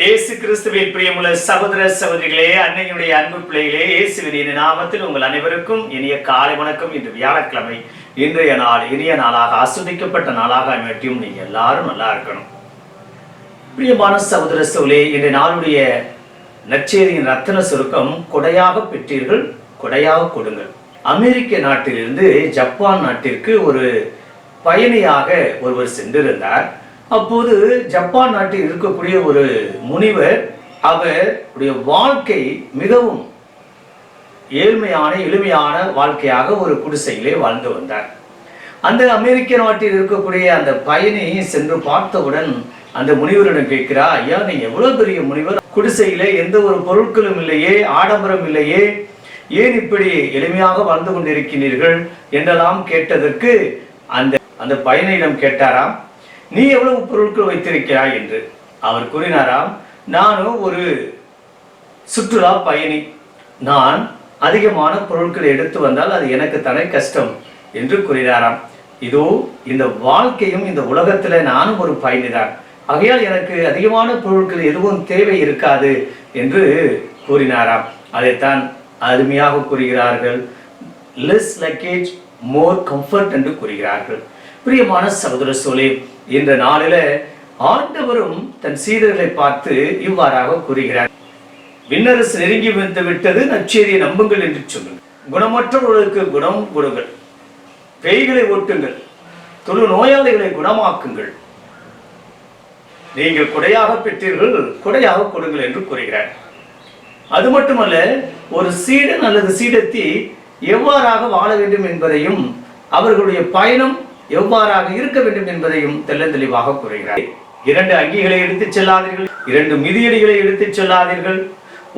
இயேசு கிறிஸ்துவின் பிரியமுள்ள சகோதர சகோதரிகளே அன்னையுடைய அன்பு பிள்ளைகளே இயேசுவின் நாமத்தில் உங்கள் அனைவருக்கும் இனிய காலை வணக்கம். இன்று வியாழக்கிழமை இன்றைய நாள் இனிய நாளாக ஆஸ்வதிக்கப்பட்ட நாளாக அமைட்டியும் நீங்க எல்லாரும் நல்லா இருக்கணும். பிரியமான சகோதர சோழே இன்றைய நாளுடைய நற்செய்தியின் ரத்தின சுருக்கம் கொடையாக பெற்றீர்கள் கொடையாக கொடுங்கள். அமெரிக்க நாட்டிலிருந்து ஜப்பான் நாட்டிற்கு ஒரு பயணியாக ஒருவர் சென்றிருந்தார். அப்போது ஜப்பான் நாட்டில் இருக்கக்கூடிய ஒரு முனிவர் அவருடைய வாழ்க்கை மிகவும் ஏழ்மையான எளிமையான வாழ்க்கையாக ஒரு குடிசையிலே வாழ்ந்து வந்தார். அந்த அமெரிக்க நாட்டில் இருக்கக்கூடிய அந்த பயனை சென்று பார்த்தவுடன் அந்த முனிவரிடம் கேட்கிறா ஐயா நீங்க எவ்வளவு பெரிய முனிவர்? குடிசையிலே எந்த ஒரு பொருட்களும் இல்லையே ஆடம்பரம் இல்லையே. ஏன் இப்படி எளிமையாக வாழ்ந்து கொண்டிருக்கிறீர்கள்? என்றெல்லாம் கேட்டதற்கு அந்த அந்த பயனிடம் கேட்டாராம் நீ எவ்வளவு பொருட்கள் வைத்திருக்கிறாய் என்று அவர் கூறினாராம் நானும் ஒரு சுற்றுலா பயணி. நான் அதிகமான பொருட்களை எடுத்து வந்தால் அது எனக்கு தனி கஷ்டம் என்று கூறினாராம். இதோ இந்த வாழ்க்கையும் இந்த உலகத்தில் நானும் ஒரு பயணிதான். ஆகையால் எனக்கு அதிகமான பொருட்கள் எதுவும் தேவை இருக்காது என்று கூறினாராம். அதைத்தான் அருமையாக கூறுகிறார்கள். லெஸ் லக்கேஜ் மோர் கம்ஃபர்ட் என்று கூறுகிறார்கள். பிரியமான சகோதர சோழி இந்த நாளில ஆண்டவரும் தன் சீடர்களை பார்த்து இவ்வாறாக கூறுகிறார். விண்ணரசு நெருங்கி வந்து விட்டது நச்சேரியை நம்புங்கள் என்று சொல்லுங்கள். குணமற்றவர்களுக்கு குணம் கொடுங்கள். பேய்களை ஓட்டுங்கள். தொழு நோயாளிகளை குணமாக்குங்கள். நீங்கள் கொடையாக பெற்றீர்கள் கொடையாக கொடுங்கள் என்று கூறுகிறார். அது மட்டுமல்ல ஒரு சீடன் அல்லது சீடத்தி எவ்வாறாக வாழ வேண்டும் என்பதையும் அவர்களுடைய பயணம் எவ்வாறாக இருக்க வேண்டும் என்பதையும் தெள்ளந்தெளிவாக கூறுகிறார். இரண்டு அங்கிகளை எடுத்துச் செல்லாதீர்கள் இரண்டு மிதியடிகளை எடுத்துச் செல்லாதீர்கள்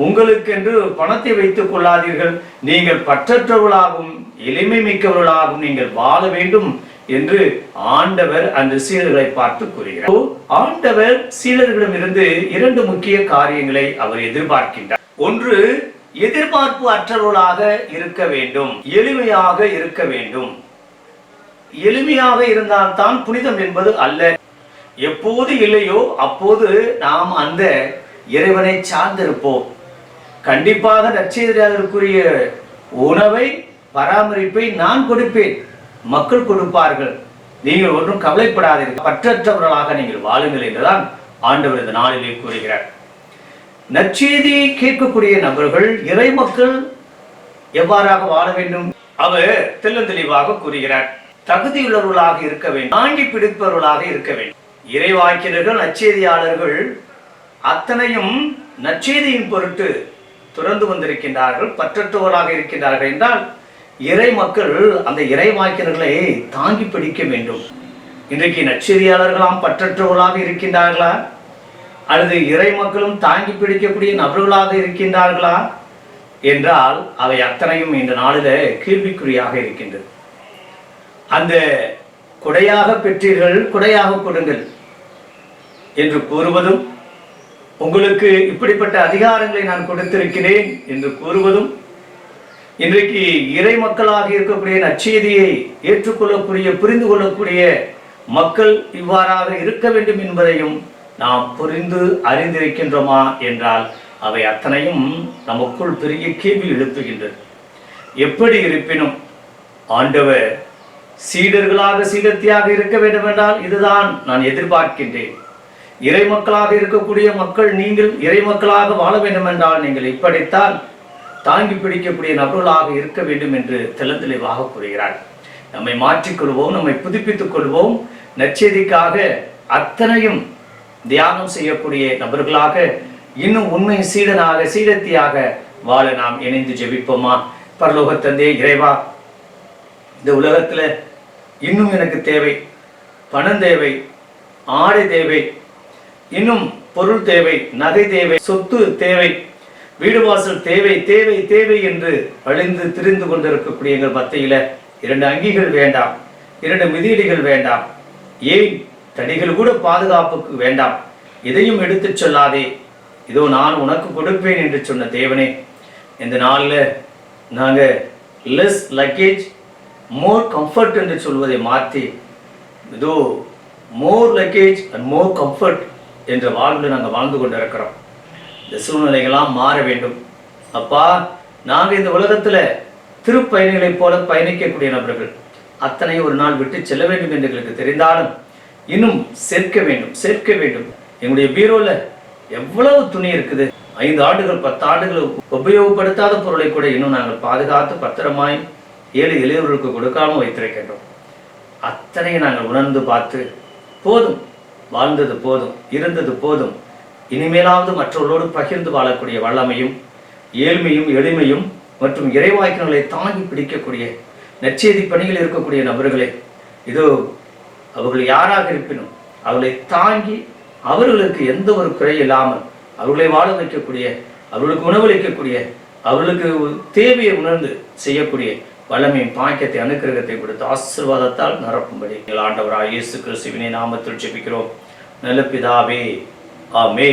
உங்களுக்கென்று பணத்தை வைத்துக் கொள்ளாதீர்கள் நீங்கள் பற்றற்றவர்களாகவும் எளிமை மிக்கவர்களாகவும் நீங்கள் வாழ வேண்டும் என்று ஆண்டவர் அந்த சீடர்களை பார்த்து கூறுகிறார். ஆண்டவர் சீடர்களிடமிருந்து இரண்டு முக்கிய காரியங்களை அவர் எதிர்பார்க்கின்றார். ஒன்று எதிர்பார்ப்பு அற்றவர்களாக இருக்க வேண்டும் எளிமையாக இருக்க வேண்டும். எளிமையாக இருந்தால்தான் புனிதம் என்பது அல்ல. எப்போது இல்லையோ அப்போது நாம் அந்த இறைவனை சார்ந்திருப்போம். கண்டிப்பாக நற்செய்தியாளருக்குரிய உணவை பராமரிப்பை நான் கொடுப்பேன். மக்கள் கொடுப்பார்கள். நீங்கள் ஒன்றும் கவலைப்படாதீர்கள். பற்றற்றவர்களாக நீங்கள் வாழுங்கள் என்றுதான் ஆண்டவர் இந்த நாளிலே கூறுகிறார். நற்செய்தியை கேட்கக்கூடிய நபர்கள் இறை மக்கள் எவ்வாறாக வாழ வேண்டும்? அவர் தெளிவாக கூறுகிறார். தகுதியுள்ளவர்களாக இருக்க வேண்டும். தாங்கி பிடிப்பவர்களாக இருக்க வேண்டும். இறைவாக்கினர்கள் நச்செய்தியாளர்கள் அத்தனையும் நச்செய்தியின் பொருட்டு துறந்து வந்திருக்கின்றார்கள் பற்றற்றவர்களாக இருக்கின்றார்கள் என்றால் இறை மக்கள் அந்த இறைவாக்கினர்களை தாங்கி பிடிக்க வேண்டும். இன்றைக்கு நச்செய்தியாளர்களாம் பற்றற்றவர்களாக இருக்கின்றார்களா? அல்லது இறை மக்களும் தாங்கி பிடிக்கக்கூடிய நபர்களாக இருக்கின்றார்களா? என்றால் அவை அத்தனையும் இந்த நாளில கேள்விக்குறியாக இருக்கின்றது. அந்த கொடையாக பெற்றீர்கள் கொடையாக கொடுங்கள் என்று கூறுவதும் உங்களுக்கு இப்படிப்பட்ட அதிகாரங்களை நான் கொடுத்திருக்கிறேன் என்று கூறுவதும் இன்றைக்கு இறை மக்களாக இருக்கக்கூடிய நற்செய்தியை ஏற்றுக்கொள்ளக்கூடிய புரிந்து கொள்ளக்கூடிய மக்கள் இவ்வாறாக இருக்க வேண்டும் என்பதையும் நாம் புரிந்து அறிந்திருக்கின்றோமா என்றால் அவை அத்தனையும் நமக்குள் பெரிய கேள்வி எழுப்புகின்றது. எப்படி இருப்பினும் ஆண்டவர் சீடர்களாக சீடத்தியாக இருக்க வேண்டும் என்றால் இதுதான் நான் எதிர்பார்க்கின்றேன். இறை மக்களாக இருக்கக்கூடிய மக்கள் நீங்கள் இறை மக்களாக வாழ வேண்டும் என்றால் நீங்கள் இப்படித்தான் தாங்கி பிடிக்கக்கூடிய நபர்களாக இருக்க வேண்டும் என்று தெளிவாக கூறுகிறார். நம்மை மாற்றிக்கொள்வோம் நம்மை புதுப்பித்துக் கொள்வோம். நற்செய்திக்காக அத்தனையும் தியானம் செய்யக்கூடிய நபர்களாக இன்னும் உண்மை சீடனாக சீடத்தியாக வாழ நாம் இணைந்து ஜெபிப்போமா? பரலோக தந்தையே இறைவா இந்த உலகத்தில் இன்னும் எனக்கு தேவை பணம் தேவை ஆடை தேவை இன்னும் பொருள் தேவை நகை தேவை சொத்து தேவை வீடு வாசல் தேவை தேவை தேவை என்று அழிந்து திரிந்து கொண்டிருக்கக்கூடிய எங்கள் மத்தியில் இரண்டு அங்கிகள் வேண்டாம் இரண்டு மிதியடிகள் வேண்டாம் ஏன் தடிகள் கூட பாதுகாப்புக்கு வேண்டாம் இதையும் எடுத்துச் சொல்லாதே இதோ நான் உனக்கு கொடுப்பேன் என்று சொன்ன தேவனே இந்த நாளில் நாங்கள் லெஸ் லக்கேஜ் மோர் கம்ஃபர்ட் என்று சொல்வதை மாற்றி இதோ more luggage and more comfort என்ற வாழ்வில் நாங்கள் வாழ்ந்து கொண்டிருக்கிறோம். இந்த சூழ்நிலைகள்லாம் மாற வேண்டும். அப்பா நாங்கள் இந்த உலகத்தில் திருப்பயணிகளைப் போல பயணிக்கக்கூடிய நபர்கள் அத்தனை ஒரு நாள் விட்டு செல்ல வேண்டும் என்று எங்களுக்கு தெரிந்தாலும் இன்னும் சேர்க்க வேண்டும் சேர்க்க வேண்டும். எங்களுடைய பீரோவில் எவ்வளவு துணி இருக்குது? ஐந்து ஆண்டுகள் பத்து ஆண்டுகள் உபயோகப்படுத்தாத பொருளை கூட இன்னும் நாங்கள் பாதுகாத்து பத்திரமாய் ஏழை எளியவர்களுக்கு கொடுக்காம வைத்திருக்கின்றோம். அத்தனையை நாங்கள் உணர்ந்து பார்த்து போதும் வாழ்ந்தது போதும் இருந்தது போதும் இனிமேலாவது மற்றவர்களோடு பகிர்ந்து வாழக்கூடிய வல்லமையும் ஏழ்மையும் எளிமையும் மற்றும் இறைவாய்க்கங்களை தாங்கி பிடிக்கக்கூடிய நற்செய்தி பணியில் இருக்கக்கூடிய நபர்களே இதோ அவர்கள் யாராக இருப்பினும் அவர்களை தாங்கி அவர்களுக்கு எந்த ஒரு குறை இல்லாமல் அவர்களை வாழ வைக்கக்கூடிய அவர்களுக்கு உணவளிக்கக்கூடிய அவர்களுக்கு தேவையை உணர்ந்து செய்யக்கூடிய வல்லமையும் பாக்கியத்தை அனுக்கிரகத்தை கொடுத்து ஆசிர்வாதத்தால் நிரப்பும்படி. ஆண்டவராக இயேசு கிறிஸ்துவினை நாமத்தில் ஜெபிக்கிறோம். நல்ல பிதாவே ஆமே